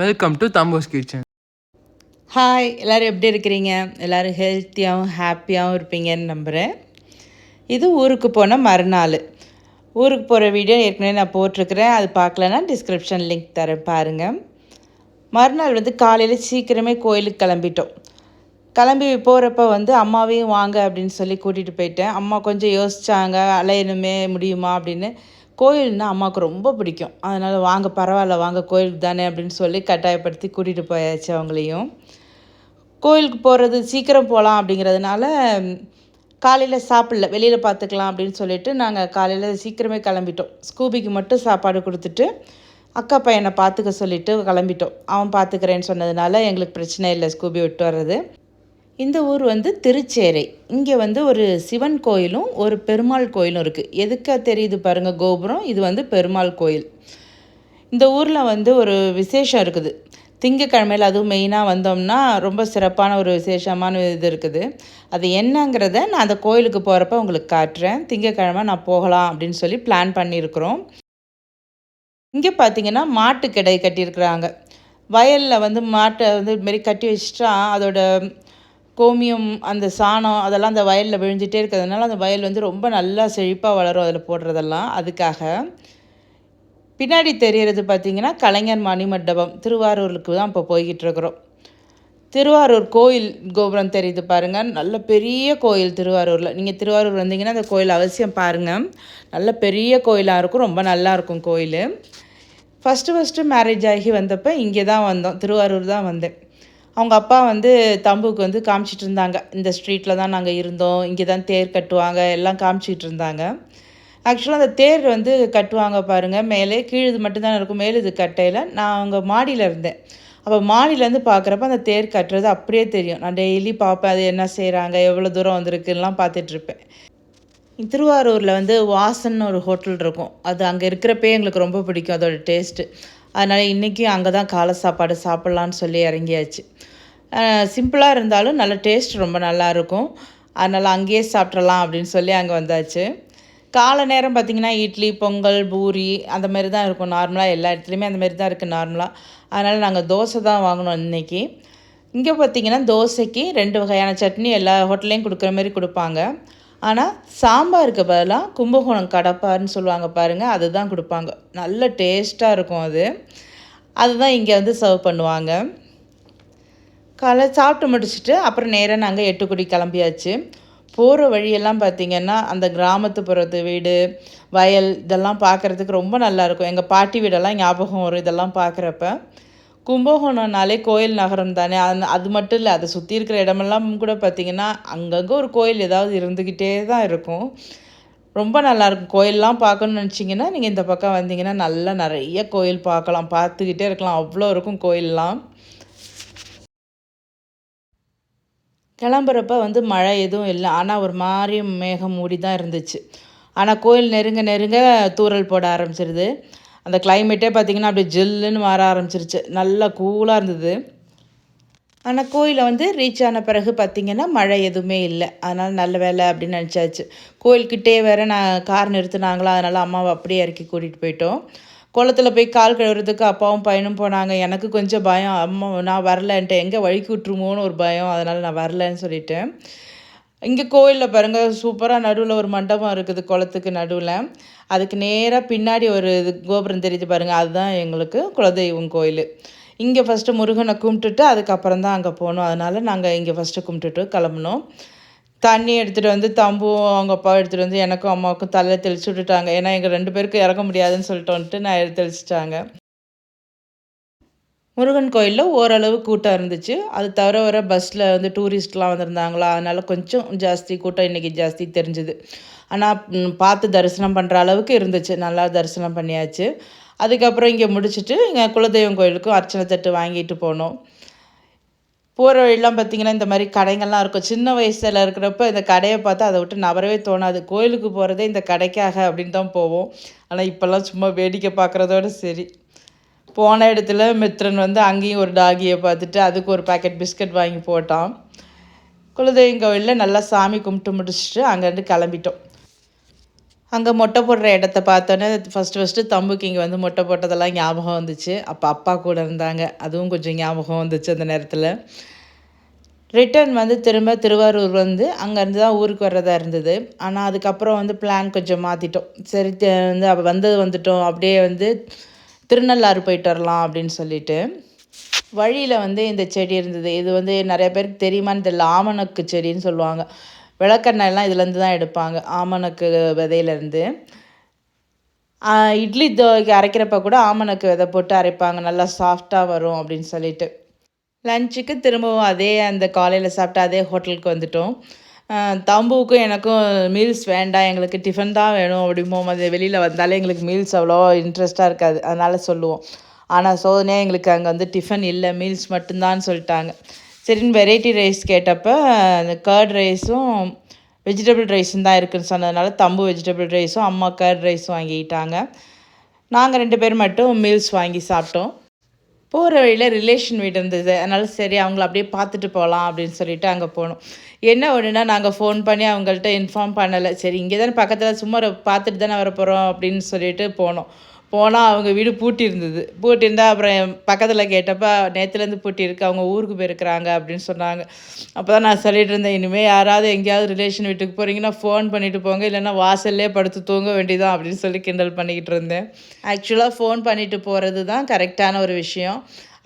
Welcome to Thambo's kitchen hi எல்லோரும் எப்படி இருக்கிறீங்க? எல்லோரும் ஹெல்த்தியாகவும் ஹாப்பியாகவும் இருப்பீங்கன்னு நம்புகிறேன் இது ஊருக்கு போன மறுநாள். ஊருக்கு போகிற வீடியோ ஏற்கனவே நான் போட்டிருக்கிறேன். அது பார்க்கலன்னா டிஸ்கிரிப்ஷன் லிங்க் தரேன் பாருங்கள் மறுநாள் வந்து காலையில் சீக்கிரமே கோயிலுக்கு கிளம்பிட்டோம். கிளம்பி போகிறப்ப வந்து அம்மாவையும் வாங்க அப்படின்னு சொல்லி கூட்டிகிட்டு போயிட்டேன். அம்மா கொஞ்சம் யோசித்தாங்க அலையணுமே முடியுமா அப்படின்னு. கோயில்னால் அம்மாவுக்கு ரொம்ப பிடிக்கும். அதனால் வாங்க பரவாயில்ல வாங்க கோயிலுக்கு தானே அப்படின்னு சொல்லி கட்டாயப்படுத்தி கூட்டிகிட்டு போயாச்சு அவங்களையும். கோயிலுக்கு போகிறது சீக்கிரம் போகலாம் அப்படிங்கிறதுனால காலையில் சாப்பிடல வெளியில் பார்த்துக்கலாம் அப்படின்னு சொல்லிட்டு நாங்கள் காலையில் சீக்கிரமே கிளம்பிட்டோம். ஸ்கூபிக்கு மட்டும் சாப்பாடு கொடுத்துட்டு அக்கா பையனை பார்த்துக்க சொல்லிவிட்டு கிளம்பிட்டோம். அவன் பார்த்துக்கிறேன்னு சொன்னதுனால எங்களுக்கு பிரச்சனை இல்லை ஸ்கூபி விட்டு வர்றது. இந்த ஊர் வந்து திருச்சேரை. இங்கே வந்து ஒரு சிவன் கோயிலும் ஒரு பெருமாள் கோயிலும் இருக்குது எதுக்காக தெரியுது பாருங்கள் கோபுரம். இது வந்து பெருமாள் கோயில். இந்த ஊரில் வந்து ஒரு விசேஷம் இருக்குது. திங்கக்கிழமையில் அதுவும் மெயினாக வந்தோம்னா ரொம்ப சிறப்பான ஒரு விசேஷமான இது இருக்குது. அது என்னங்கிறத நான் அந்த கோயிலுக்கு போகிறப்ப உங்களுக்கு காட்டுறேன். திங்கக்கிழமை நான் போகலாம் அப்படின்னு சொல்லி பிளான் பண்ணியிருக்கிறோம். இங்கே பார்த்தீங்கன்னா மாட்டு கிடை கட்டியிருக்கிறாங்க. வயலில் வந்து மாட்டை வந்து இதுமாரி கட்டி வச்சுட்டா அதோட கோமியம் அந்த சாணம் அதெல்லாம் அந்த வயலில் விழுந்துகிட்டே இருக்கிறதுனால அந்த வயல் வந்து ரொம்ப நல்லா செழிப்பாக வளரும் அதில் போடுறதெல்லாம். அதுக்காக பின்னாடி தெரிகிறது பார்த்திங்கன்னா கலைஞர் மணிமண்டபம். திருவாரூருக்கு தான் இப்போ போய்கிட்டு இருக்கிறோம் திருவாரூர் கோயில் கோபுரம் தெரியுது பாருங்கள் நல்ல பெரிய கோயில் திருவாரூரில். நீங்கள் திருவாரூர் வந்தீங்கன்னா அந்த கோயில் அவசியம் பாருங்கள் நல்ல பெரிய கோயிலாக இருக்கும். ரொம்ப நல்லா இருக்கும் கோயில். ஃபஸ்ட்டு ஃபஸ்ட்டு மேரேஜ் ஆகி வந்தப்போ இங்கே தான் வந்தோம். திருவாரூர் தான் வந்தேன். அவங்க அப்பா வந்து தம்புக்கு வந்து காமிச்சிட்டு இருந்தாங்க. இந்த ஸ்ட்ரீட்டில் தான் நாங்கள் இருந்தோம். இங்கே தான் தேர் கட்டுவாங்க. எல்லாம் காமிச்சிட்டு இருந்தாங்க. ஆக்சுவலாக அந்த தேர் வந்து கட்டுவாங்க பாருங்கள் மேலே கீழது இது மட்டும்தான் இருக்கும். மேலே இது கட்டையில். நான் அவங்க மாடியில் இருந்தேன். அப்போ மாடியிலேருந்து பார்க்குறப்ப அந்த தேர் கட்டுறது அப்படியே தெரியும். நான் டெய்லி பார்ப்பேன். அது என்ன செய்கிறாங்க எவ்வளோ தூரம் வந்திருக்குலாம் பார்த்துட்ருப்பேன் திருவாரூரில் வந்து வாசன் ஒரு ஹோட்டல் இருக்கும். அது அங்கே இருக்கிறப்பே எங்களுக்கு ரொம்ப பிடிக்கும். அதோடய டேஸ்ட்டு அதனால் இன்றைக்கும் அங்கே தான் காலை சாப்பாடு சாப்பிட்லான்னு சொல்லி இறங்கியாச்சு. சிம்பிளாக இருந்தாலும் நல்ல டேஸ்ட் ரொம்ப நல்லாயிருக்கும் அதனால் அங்கேயே சாப்பிட்றலாம் அப்படின்னு சொல்லி அங்கே வந்தாச்சு. காலை நேரம் பார்த்திங்கன்னா இட்லி பொங்கல் பூரி அந்த மாதிரி தான் இருக்கும் நார்மலாக எல்லா இடத்துலையுமே அந்த மாதிரி தான் இருக்குது நார்மலாக அதனால் நாங்கள் தோசை தான் வாங்கினோம் இன்றைக்கி இங்கே பார்த்திங்கன்னா தோசைக்கு ரெண்டு வகையான சட்னி எல்லா ஹோட்டல்லையும் கொடுக்குற மாதிரி கொடுப்பாங்க. ஆனால் சாம்பாருக்கு பதிலாக கும்பகோணம் கடப்பாருன்னு சொல்லுவாங்க பாருங்கள் அதுதான் கொடுப்பாங்க. நல்ல டேஸ்ட்டாக இருக்கும் அது. அதுதான் இங்கே வந்து சர்வ் பண்ணுவாங்க. காலை சாப்பிட்டு முடிச்சுட்டு அப்புறம் நேராக நாங்கள் எட்டுக்குடி கிளம்பியாச்சு. போகிற வழியெல்லாம் பார்த்திங்கன்னா அந்த கிராமத்துப்புறத்து வீடு வயல் இதெல்லாம் பார்க்குறதுக்கு ரொம்ப நல்லாயிருக்கும் எங்கள் பாட்டி வீடெல்லாம் ஞாபகம் வரும் இதெல்லாம் பார்க்குறப்ப கும்பகோணம்னாலே கோயில் நகரம் தானே? அது அது மட்டும் இல்லை அதை சுற்றி இருக்கிற இடமெல்லாம் கூட பார்த்திங்கன்னா அங்கங்கே ஒரு கோயில் ஏதாவது இருந்துக்கிட்டே தான் இருக்கும். ரொம்ப நல்லாயிருக்கும் கோயிலெலாம் பார்க்கணுன்னு நினச்சிங்கன்னா நீங்கள் இந்த பக்கம் வந்தீங்கன்னா நல்லா நிறைய கோயில் பார்க்கலாம். பார்த்துக்கிட்டே இருக்கலாம். அவ்வளோ இருக்கும் கோயிலெலாம். கிளம்புறப்ப வந்து மழை எதுவும் இல்லை. ஆனால் ஒரு மாதிரி மேகம் மூடி தான் இருந்துச்சு. ஆனால் கோயில் நெருங்க நெருங்க தூரல் போட ஆரம்பிச்சிருது. அந்த கிளைமேட்டே பார்த்திங்கன்னா அப்படியே ஜில்லுன்னு மாற ஆரம்பிச்சிருச்சு. நல்லா கூலாக இருந்தது. ஆனால் கோயிலை வந்து ரீச் ஆன பிறகு பார்த்திங்கன்னா மழை எதுவுமே இல்லை. அதனால் நல்ல வேலை அப்படின்னு நினச்சாச்சு. கோயில்கிட்டே வேறு நான் கார் நிறுத்தினாங்களா? அதனால் அம்மாவை அப்படியே இறக்கி கூட்டிகிட்டு போயிட்டோம். குளத்தில் போய் கால் கழுவுறதுக்கு அப்பாவும் பையனும் போனாங்க. எனக்கு கொஞ்சம் பயம். அம்மா நான் வரலன்ட்டு எங்கே வழிக்கு விட்டுருமோன்னு ஒரு பயம். அதனால் நான் வரலன்னு சொல்லிட்டேன். இங்கே கோயிலில் பாருங்கள் சூப்பராக நடுவில் ஒரு மண்டபம் இருக்குது குளத்துக்கு நடுவில். அதுக்கு நேராக பின்னாடி ஒரு இது கோபுரம் தெரியுது பாருங்கள் அதுதான் எங்களுக்கு குலதெய்வம் கோயில். இங்கே ஃபஸ்ட்டு முருகனை கும்பிட்டுட்டு அதுக்கப்புறம் தான் அங்கே போகணும். அதனால் நாங்கள் இங்கே ஃபஸ்ட்டு கும்பிட்டுட்டு கிளம்புனோம். தண்ணி எடுத்துகிட்டு வந்து தம்பும் அவங்க அப்பா எடுத்துகிட்டு வந்து எனக்கும் அம்மாவுக்கும் தலையில் தெளிச்சு விட்டுட்டாங்க. ஏன்னா எங்கள் ரெண்டு பேருக்கும் இறக்க முடியாதுன்னு சொல்லிட்டு வந்துட்டு நான் எடுத்து தெளிச்சிட்டாங்க. முருகன் கோயிலில் ஓரளவு கூட்டம் இருந்துச்சு. அது தவிர வர பஸ்ஸில் வந்து டூரிஸ்ட்லாம் வந்திருந்தாங்களா? அதனால் கொஞ்சம் ஜாஸ்தி கூட்டம் இன்றைக்கி ஜாஸ்தி தெரிஞ்சுது. ஆனால் பார்த்து தரிசனம் பண்ணுற அளவுக்கு இருந்துச்சு. நல்லா தரிசனம் பண்ணியாச்சு. அதுக்கப்புறம் இங்கே முடிச்சுட்டு இங்கே குலதெய்வம் கோயிலுக்கும் அர்ச்சனை தட்டு வாங்கிட்டு போனோம். போகிற வழியெல்லாம் பார்த்திங்கன்னா இந்த மாதிரி கடைங்கள்லாம் இருக்கும். சின்ன வயசில் இருக்கிறப்ப இந்த கடையை பார்த்தா அதை விட்டு நபரவே தோணாது. கோயிலுக்கு போகிறதே இந்த கடைக்காக அப்படின்னு தான் போவோம். ஆனால் இப்போல்லாம் சும்மா வேடிக்கை பார்க்குறதோட சரி. போன இடத்துல மித்ரன் வந்து அங்கேயும் ஒரு டாகியை பார்த்துட்டு அதுக்கு ஒரு பேக்கெட் பிஸ்கட் வாங்கி போட்டான். குலதெய்வம் கோவிலில் நல்லா சாமி கும்பிட்டு முடிச்சுட்டு அங்கேருந்து கிளம்பிட்டோம். அங்கே மொட்டை போடுற இடத்த பார்த்தோன்னே ஃபஸ்ட்டு ஃபஸ்ட்டு தம்புக்கு இங்கே வந்து மொட்டை போட்டதெல்லாம் ஞாபகம் வந்துச்சு. அப்போ அப்பா கூட இருந்தாங்க. அதுவும் கொஞ்சம் ஞாபகம் வந்துச்சு அந்த நேரத்தில். ரிட்டர்ன் வந்து திரும்ப திருவாரூர் வந்து அங்கேருந்து தான் ஊருக்கு வர்றதா இருந்தது. ஆனால் அதுக்கப்புறம் வந்து பிளான் கொஞ்சம் மாற்றிட்டோம் சரி வந்து அப்போ வந்தது வந்துட்டோம். அப்படியே வந்து திருநள்ளாறு போயிட்டு வரலாம் அப்படின்னு சொல்லிட்டு. வழியில் வந்து இந்த செடி இருந்தது. இது வந்து நிறைய பேருக்கு தெரியுமான்னு தெரியல. ஆமணக்கு செடின்னு சொல்லுவாங்க. விளக்கெண்ணெய்லாம் இதுலேருந்து தான் எடுப்பாங்க. ஆமணக்கு விதையிலேருந்து. இட்லி தோக்கு அரைக்கிறப்ப கூட ஆமணக்கு விதை போட்டு அரைப்பாங்க. நல்லா சாஃப்டாக வரும் அப்படின்னு சொல்லிட்டு. லஞ்சுக்கு திரும்பவும் அதே அந்த காலையில் சாப்பிட்டு அதே ஹோட்டலுக்கு வந்துட்டோம். தம்புவுக்கும் எனக்கும் மீல்ஸ் வேண்டாம். எங்களுக்கு டிஃபன் தான் வேணும் அப்படிம்போம் அது வெளியில் வந்தாலே எங்களுக்கு மீல்ஸ் அவ்வளோ இன்ட்ரெஸ்ட்டாக இருக்காது. அதனால் சொல்லுவோம். ஆனால் சோதனையாக எங்களுக்கு அங்கே வந்து டிஃபன் இல்லை. மீல்ஸ் மட்டும்தான் சொல்லிட்டாங்க. சரின்னு வெரைட்டி ரைஸ் கேட்டப்போ அந்த கர்ட் ரைஸும் வெஜிடபிள் ரைஸும் தான் இருக்குதுன்னு சொன்னதுனால தம்பு வெஜிடபிள் ரைஸும் அம்மா கர்ட் ரைஸும் வாங்கிக்கிட்டாங்க. நாங்கள் ரெண்டு பேர் மட்டும் மீல்ஸ் வாங்கி சாப்பிட்டோம். போகிற வழியில் ரிலேஷன் வீடு இருந்தது அதனால் சரி அவங்கள அப்படியே பார்த்துட்டு போகலாம் அப்படின்னு சொல்லிட்டு அங்கே போனோம். என்ன ஒன்றுனா நாங்கள் ஃபோன் பண்ணி அவங்கள்ட்ட இன்ஃபார்ம் பண்ணலை. சரி இங்கே தானே பக்கத்தில் சும்மா பார்த்துட்டு தானே வர போகிறோம் அப்படின்னு சொல்லிட்டு போனோம். போனால் அவங்க வீடு பூட்டி இருந்தது பூட்டி இருந்தால் அப்புறம் பக்கத்தில் கேட்டப்போ நேற்றுலேருந்து பூட்டி இருக்குது அவங்க ஊருக்கு போயிருக்கிறாங்க அப்படின்னு சொன்னாங்க. அப்போ தான் நான் சொல்லிட்டு இருந்தேன் இனிமேல் யாராவது எங்கேயாவது ரிலேஷன் வீட்டுக்கு போகிறீங்கன்னா ஃபோன் பண்ணிவிட்டு போங்க. இல்லைன்னா வாசல்லே படுத்து தூங்க வேண்டியதான் அப்படின்னு சொல்லி கிண்டல் பண்ணிக்கிட்டு இருந்தேன். ஆக்சுவலாக ஃபோன் பண்ணிட்டு போகிறது தான் கரெக்டான ஒரு விஷயம்.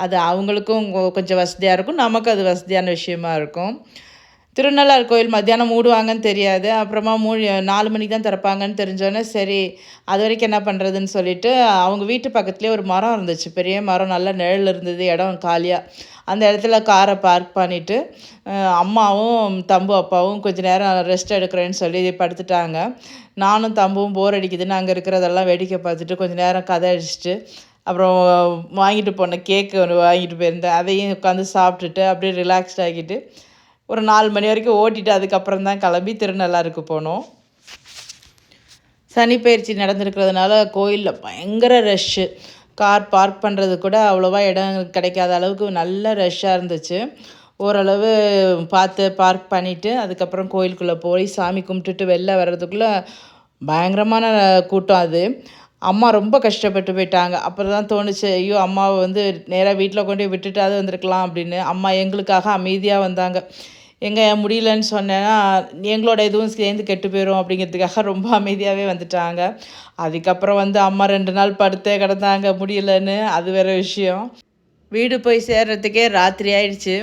அது அவங்களுக்கும் கொஞ்சம் வசதியாக இருக்கும். நமக்கு அது வசதியான விஷயமா இருக்கும். திருநள்ளாறு கோயில் மத்தியானம் மூடுவாங்கன்னு தெரியாது. அப்புறமா மூ நாலு மணிக்கு தான் திறப்பாங்கன்னு தெரிஞ்சோன்னே சரி அது வரைக்கும் என்ன பண்ணுறதுன்னு சொல்லிட்டு அவங்க வீட்டு பக்கத்துலேயே ஒரு மரம் இருந்துச்சு. பெரிய மரம் நல்ல நிழல் இருந்தது இடம் காலியாக அந்த இடத்துல காரை பார்க் பண்ணிவிட்டு அம்மாவும் தம்பு அப்பாவும் கொஞ்சம் நேரம் ரெஸ்ட் எடுக்கிறேன்னு சொல்லி படுத்துட்டாங்க. நானும் தம்பும் போர் அடிக்குதுன்னு அங்கே இருக்கிறதெல்லாம் வேடிக்கை பார்த்துட்டு கொஞ்சம் நேரம் கதை அடிச்சுட்டு அப்புறம் வாங்கிட்டு போன கேக்கு ஒன்று வாங்கிட்டு போயிருந்தேன். அதையும் உட்காந்து சாப்பிட்டுட்டு அப்படியே ரிலாக்ஸ்ட் ஆகிட்டு ஒரு நாலு மணி வரைக்கும் ஓட்டிட்டு அதுக்கப்புறம் தான் கிளம்பி திருநள்ளாருக்கு போனோம். சனி பயிற்சி நடந்திருக்கிறதுனால கோயிலில் பயங்கர ரஷ்ஷு கார் பார்க் பண்ணுறது கூட அவ்வளோவா இடம் கிடைக்காத அளவுக்கு நல்ல ரஷ்ஷாக இருந்துச்சு. ஓரளவு பார்த்து பார்க் பண்ணிவிட்டு அதுக்கப்புறம் கோயிலுக்குள்ளே போய் சாமி கும்பிட்டுட்டு வெளில வர்றதுக்குள்ளே பயங்கரமான கூட்டம் அது. அம்மா ரொம்ப கஷ்டப்பட்டு போயிட்டாங்க. அப்புறம் தான் தோணுச்சு ஐயோ அம்மாவை வந்து நேராக வீட்டில் கொண்டு போய் விட்டுட்டாது வந்திருக்கலாம் அப்படின்னு. அம்மா எங்களுக்காக அமைதியாக வந்தாங்க. எங்கே முடியலன்னு சொன்னேன்னா எங்களோட இதுவும் சேர்ந்து கெட்டு போயிடும் அப்படிங்கிறதுக்காக ரொம்ப அமைதியாகவே வந்துட்டாங்க. அதுக்கப்புறம் வந்து அம்மா ரெண்டு நாள் படுத்தே கிடந்தாங்க முடியலன்னு. அது வேறு விஷயம். வீடு போய் சேர்றதுக்கே ராத்திரி ஆயிடுச்சு.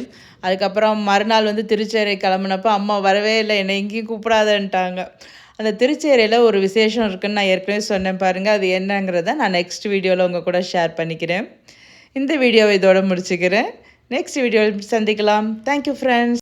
அதுக்கப்புறம் மறுநாள் வந்து திருச்சேரை கிளம்புனப்போ அம்மா வரவே இல்லை என்னை எங்கேயும் கூப்பிடாதன்ட்டாங்க. அந்த திருச்சேரியில் ஒரு விசேஷம் இருக்குதுன்னு நான் ஏற்கனவே சொன்னேன் பாருங்கள் அது என்னங்கிறத நான் நெக்ஸ்ட் வீடியோவில் உங்கள் கூட ஷேர் பண்ணிக்கிறேன். இந்த வீடியோவை இதோடு முடிச்சுக்கிறேன். நெக்ஸ்ட் வீடியோவில் சந்திக்கலாம். Thank you friends